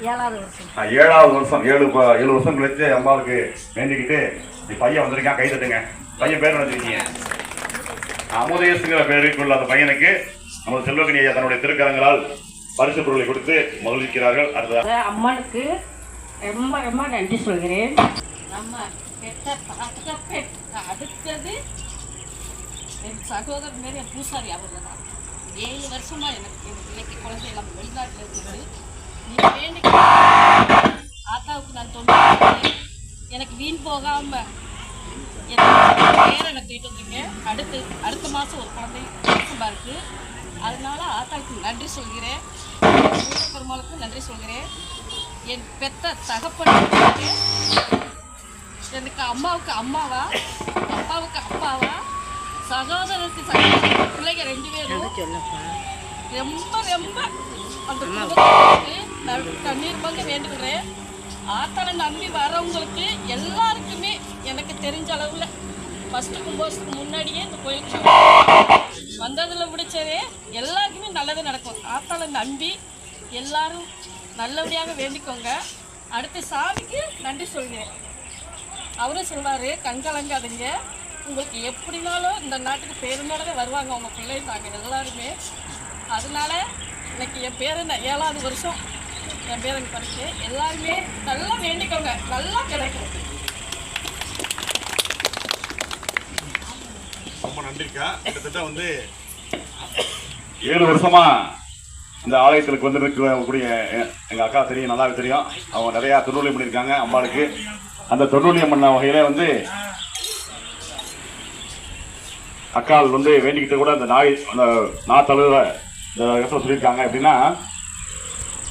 ஏழாவது வருஷம். ஆ, ஏழாவது வருஷம். ஏழு ப- ஏழு வருஷம் கழிச்சு அம்மாவுக்கு வேண்டிக்கிட்டு நீ பையன் வந்திருக்கான் கை தட்டுங்க. பையன் பேர் நினைச்சிருக்கீங்க அமுதேசுங்கிற பேருக்குள்ள அந்த பையனுக்கு நமது செல்வகனி ஐயா தன்னுடைய திருக்கரங்களால் பரிசு பொருளை கொடுத்து மகிழ்விக்கிறார்கள். அடுத்ததாக அம்மனுக்கு ரொம்ப ரொம்ப நன்றி சொல்கிறேன். நம்ம அடுத்தது என் சகோதரர் மாரி என் பூசாரி அவர் தான் ஏழு வருஷமா எனக்கு என் பிள்ளைக்கு குழந்தை எல்லாம் வெளிநாட்டில் இருக்குது நீ வேண்டி ஆத்தாவுக்கு நான் தொண்டு எனக்கு வீண் போகாம என் பேரனை தூக்கிட்டு வந்திருக்கேன். அடுத்து அடுத்த மாதம் ஒரு குழந்தை சும்மா இருக்கு அதனால ஆத்தாவுக்கு நன்றி சொல்கிறேன். பெருமாளுக்கும் நன்றி சொல்கிறேன். என் பெத்த தகப்பனுக்கு எனக்கு அம்மாவுக்கு அம்மாவா அப்பாவுக்கு அப்பாவா சகோதரருக்கு சகோதரர் பிள்ளைங்க ரெண்டு பேரும். ரொம்ப ரொம்ப அந்த தண்ணீர் பங்கு வேண்டுகிறேன். ஆத்தனை நம்பி வரவங்களுக்கு எல்லாருக்குமே எனக்கு தெரிஞ்ச அளவில் ஃபஸ்ட்டு கும்போசத்துக்கு முன்னாடியே இந்த கோயிலுக்கு வந்ததில் முடிச்சதே எல்லாருக்குமே நல்லது நடக்கும். ஆத்தாளை நம்பி எல்லாரும் நல்லபடியாக வேண்டிக்கோங்க. அடுத்து சாமிக்கு நன்றி சொல்கிறேன். அவரும் சொல்வார் கண்கலங்காதுங்க உங்களுக்கு எப்படினாலும் இந்த நாட்டுக்கு பேருந்தோடவே வருவாங்க அவங்க பிள்ளைங்க நாங்கள் எல்லாருமே. அதனால இன்னைக்கு என் பேரன் ஏழாவது வருஷம். என் பேரன் படிச்சு எல்லாருமே நல்லா வேண்டிக்கோங்க. நல்லா கிடைக்கும். ரொம்ப நன்றிக்கா. கிட்டத்தட்ட வந்து ஏழு வருஷமா இந்த ஆலயத்திற்கு வந்து எங்கள் எ- அக்கா தெரியும் நல்லாவே தெரியும். அவங்க நிறையா தொண்ணூலியம் பண்ணியிருக்காங்க அம்மாளுக்கு. அந்த தொண்ணூலியம் பண்ண வகையில் வந்து அக்காள் வந்து வேண்டிக்கிட்டு கூட அந்த நாய் அந்த நாத்தழுவ இந்த இடத்துல சொல்லியிருக்காங்க. எப்படின்னா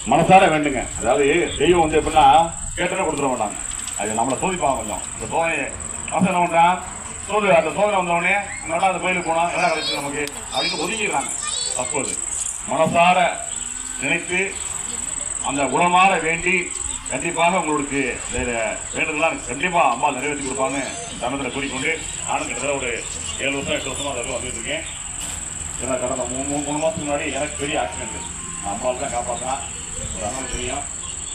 மனசார வேண்டுங்க. அதாவது தெய்வம் வந்து எப்படின்னா கேட்டனே கொடுத்துட மாட்டாங்க. அது நம்மளை சோதிப்பாங்க கொஞ்சம். இந்த சோதனை மனசு என்ன பண்ணுறான் சோதனை அந்த சோதனை வந்தவொடனே நல்லா அந்த கோயிலுக்கு போனால் என்ன கிடைச்சு நமக்கு? அப்படின்னு ஒதுங்கிடுறாங்க தற்போது மனசார நினைத்து அந்த குணமாற வேண்டி கண்டிப்பாக உங்களுக்கு வேண்டுதலாம் கண்டிப்பாக அம்மா நிறைவேற்றி கொடுப்பான்னு தருணத்தில் கூறிக்கொண்டு நானும் கிட்டத்தட்ட ஒரு ஏழு வருஷம் எட்டு வருஷமாக அதில் வந்துட்டு இருக்கேன். ஏன்னா கடந்த மூணு மூணு மூணு மாதத்துக்கு முன்னாடி எனக்கு பெரிய ஆக்சிடென்ட் அம்மாவுக்கு தான் காப்பாற்றினா ஒரு அண்ணன் தெரியும்.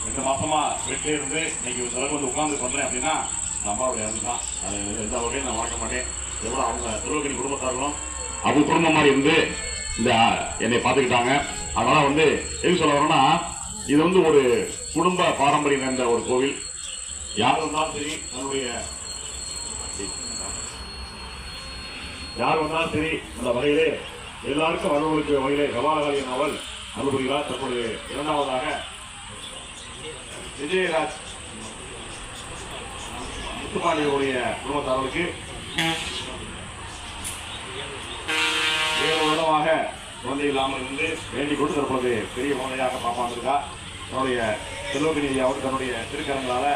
ரெண்டு மாதமாக வெட்டி இருந்து இன்னைக்கு ஒரு சிலருக்கு வந்து உட்காந்து பண்ணுறேன் அப்படின்னா நம்மளுடைய அம்மாவுடைய தான். அது எந்த வகையும் நான் மறக்க மாட்டேன். எவ்வளோ அவங்க திருவக்கணி குடும்பத்தார்களும் அவங்க குடும்பம் மாதிரி இருந்து இந்த என்னை பார்த்துக்கிட்டாங்க. அதனால் வந்து எது சொல்ல வரேன்னா இது வந்து ஒரு குடும்ப பாரம்பரியம் நிறைந்த ஒரு கோவில். யார் வந்தாலும் சரி தன்னுடைய யார் வந்தாலும் சரி அந்த வகையிலே எல்லாருக்கும் வரவங்களுக்கு வகையிலே கபாலகாரி நாவல் அனுபவிக்கிறார் தற்போது இரண்டாவதாக விஜயராஜ் முத்துப்பாண்டியருடைய குடும்பத்தாரர்களுக்கு ஏழு வருடமாக குழந்தை இல்லாமல் இருந்து வேண்டிக் கொண்டு தற்போது பெரிய குழந்தையாக பாப்பா வந்திருக்கா. தன்னுடைய செல்வகிரி அவர் தன்னுடைய திருக்கரங்களால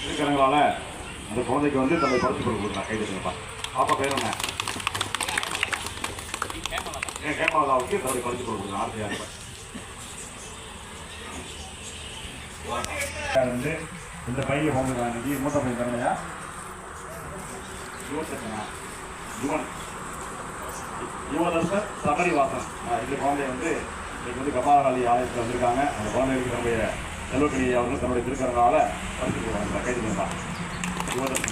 திருக்கரங்களால அந்த குழந்தைக்கு வந்து தன்னை படுத்துக் கொடுக்குறா கைது தட்டுங்கப்பா பாப்பா பேர் என்ன? ஏன் கேமராவுக்கு தன்னுடைய பரிசு கொடுக்குறா ஆர்த்தியா இருப்பேன் வந்து இந்த பையன் போங்க இன்னைக்கு மூத்த பையன் தரலையா யுவன் யுவதர்சன் சபரிவாசன் இந்த குழந்தை வந்து இன்னைக்கு வந்து கபாலகாளி ஆலயத்தில் வந்திருக்காங்க அந்த குழந்தைக்கு நம்முடைய செல்வக்கணி அவர்கள் தன்னுடைய திருக்கரங்களால பரிசு போகிறாங்க கைது பண்ணுறாங்க யுவதர்சன்